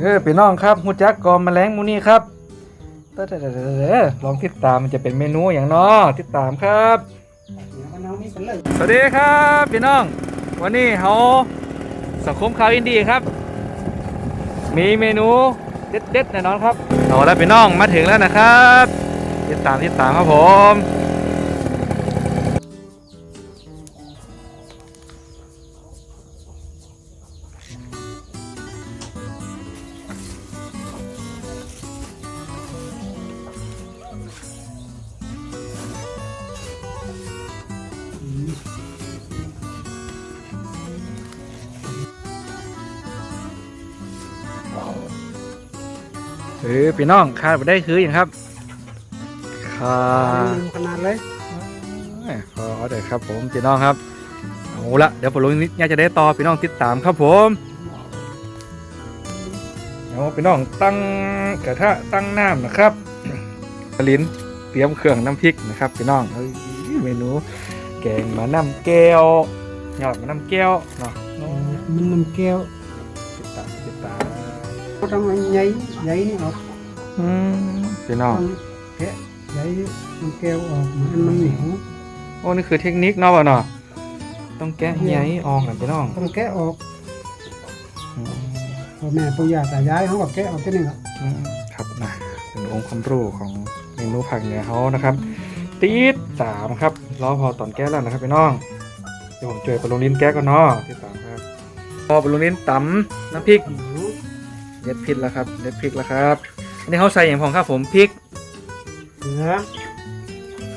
เออพี่น้องครับหูจักกอมแมลงมูนี่ครับเด้อเด้อเด้อเด้อเด้อลองติดตามมันจะเป็นเมนูอย่างน้อติดตามครับ สวัสดีครับพี่น้อง วันนี้เขาสังคมข่าวอินดีครับ มีเมนูเด็ดๆแน่นอนครับเอาแล้วพี่น้องมาถึงแล้วนะครับ ติดตามติดตามครับผม เออพี่น้องคาดไปได้คืออย่างครับคาลืมขนาดเลยขอเดี๋ยวครับผมพี่น้องครับเอาละเดี๋ยวผมลงนิดน่าจะได้ต่อพี่น้องติดตามครับผมเอาพี่น้องตั้งกระทะตั้งน้ำนะครับลิ้นเตรียมเครื่องน้ำพริกนะครับพี่น้องเอ้ยเมนูแกงมะน้ำแก้วยอดมะน้ำแก้วเนาะมันน้ำแก้ว เขาทำอะไรใหญ่ใหญ่นี่ออกอืมพี่น้องต้องแกะใหญ่น้ำแก้วออกมันมันเหนียวโอ้นี่คือเทคนิคเนาะวะเนาะต้องแกะใหญ่ออกนะพี่น้องต้องแกะออกอืมพ่อแม่ปู่ย่าตายายเขาก็แกะออกแค่นี้ละอืมครับนะเป็นองค์ความรู้ของเมนูผักเหนือเขานะครับตีดสามครับรอพอตอนแก้แล้วนะครับพี่น้องเดี๋ยวผมช่วยปรุงลิ้นแก้ก่อนเนาะที่สามครับพอปรุงลิ้นตำน้ำพริกเหนียว เด็ดพริกแล้วครับเด็ดพริกแล้วครับ อันนี้เขาใส่อย่างพองครับผมพริกเกลือ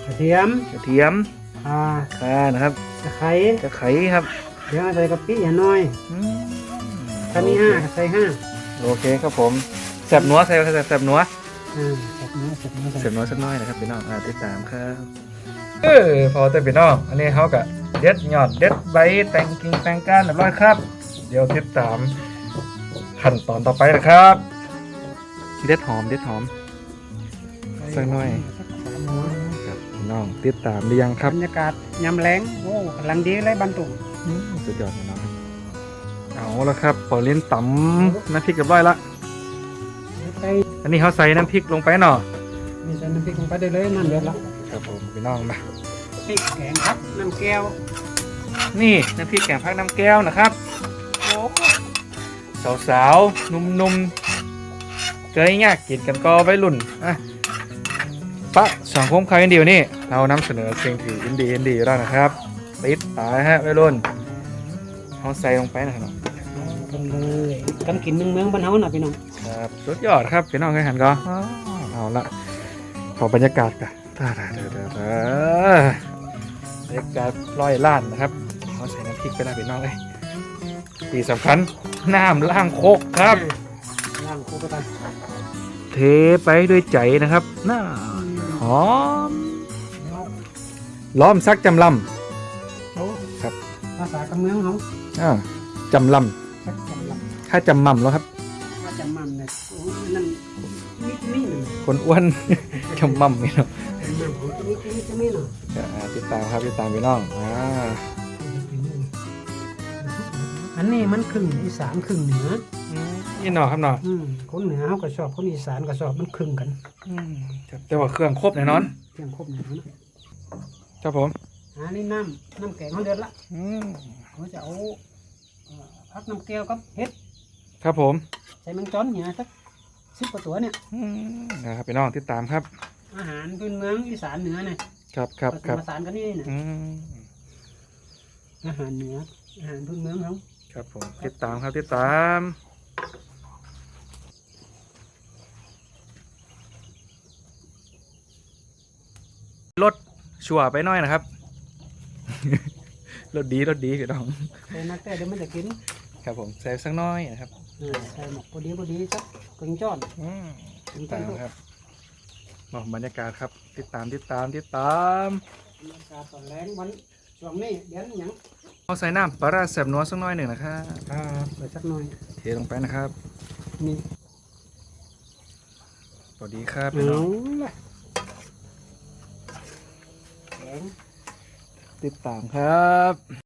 กระเทียมกระเทียมข่าข่านะครับตะไคร้ตะไคร้ครับเดี๋ยวใส่กะปิอย่าน้อยอืมถ้ามีห้าก็ใส่ห้าโอเคครับผมแสบนัวใส่ใส่แสบนัวอ่าใส่เนื้อใส่เนื้อแสใส่บนัวสักหน้อยนะครับพี่น้องอ่าติดตามครับเออพอแต่พี่น้องอันนี้เขากะเด็ดยอดเด็ดใบแต่งกิ่งแต่งก้านเรียบร้อยครับ เดี๋ยวติดตาม ขั้นตอนต่อไปนะครับเด็ดหอมเด็ดหอมสักหน่อยสักสามหัวครับพี่น้องติดตามหรือยังครับบรรยากาศยามแรงโอ้กำลังดีเลยบันตุงอืมสุดยอดพี่น้องครับเอาละครับพอเล่นตำน้ำพริกเรียบร้อยละใส่อันนี้เขาใส่น้ำพริกลงไปเนาะมีใส่น้ำพริกลงไปได้เลยน้ำเดือดละครับผมพี่น้องมาพริกแกงครับน้ำแก้ว นี่น้ำพริกแกงพักน้ำแก้วนะครับโอ้ สาวๆหนุ่มๆเจอยากกินกันก็ไว้รุ่นอะปะสังคมใครอินเดียวนี่เรานำเสนอสิ่งที่อินดีอินดีอยู่แล้วนะครับติดตายฮะไว้รุ่นเขาใส่ลงไปนะครับกันเลยกันกินเมืองเมืองบ้านเฮาน่ะพี่น้องครับสุดยอดครับพี่น้องเคยเห็นก็อ้าวเอาละขอบรรยากาศกันตาตาตาตาตาบรรยากาศร้อยล้านนะครับเขาใส่น้ำพริกไปนะพี่น้องเลย ที่สำคัญน้ำล้างโคกครับย่างโคกระตันเทไปด้วยใจนะครับน่าหอม ล้อมซักจำลโอ้ครับ ภาษากำเมืองเฮาำอ่าจำลสักจำลำถ้าจำมั่มแล้วครับำว่าจำมั่นเนี่ยโอ้ยนั่นมิดนี่เลยคนอ้วนจำมั่มนี่เนาะจำมั่นของมิดนี่จะไม่หน่อยอ่าติดตามครับติดตามพี่น้องอ่า อันนี้มันครึ่งอีสานครึ่งเหนืออืมนี่เนาะครับเนาะอืมคนเหนือเขาก็ชอบคนอีสานก็ชอบมันครึ่งกันอืมครับแต่ว่าเครื่องครบแน่นอนเพียงครบเหนือนะครับผมอันนี้น้ำน้ำแกงเขาเดือดละอืมเขาจะเอาเอ่อพักน้ำแก้วกับเห็ดครับผมใส่แมงจ้อนเนี่ยสักสิบกว่าตัวเนี่ย อืมนะครับพี่น้องติดตามครับ อาหารพื้นเมืองอีสานเหนือเนี่ยครับครับผสครัมบผสานกันนี่เนี่ยอืมอาหารเหนืออาหารพื้นเมืองเขา ครับผมติดตามครับติดตามรถชัวร์ไปหน่อยนะครับรถดีรถดีพี่น้องใส่นักแต่เดี๋ยวมันจะกินครับผมใส่สักหน้อยนะครับเออใส่หมกพอดีพอดีสักกึ่งจ้อนอืมกึ่งติดจ้อตานมลูกครับบอกบรรยากาศครับ ติดตามติดตามติดตาม บรรยากาศตอนแรงวันช่วงนี้เดือนหยัง เอาใส่น้ำปลาร้าแสบนัวสักหน้อยหนึ่งนะครับครับใส่สักหน่อยเทลงไปนะครับนี่สวัสดีครับพี่เอาน้องละแกงติดตามครับ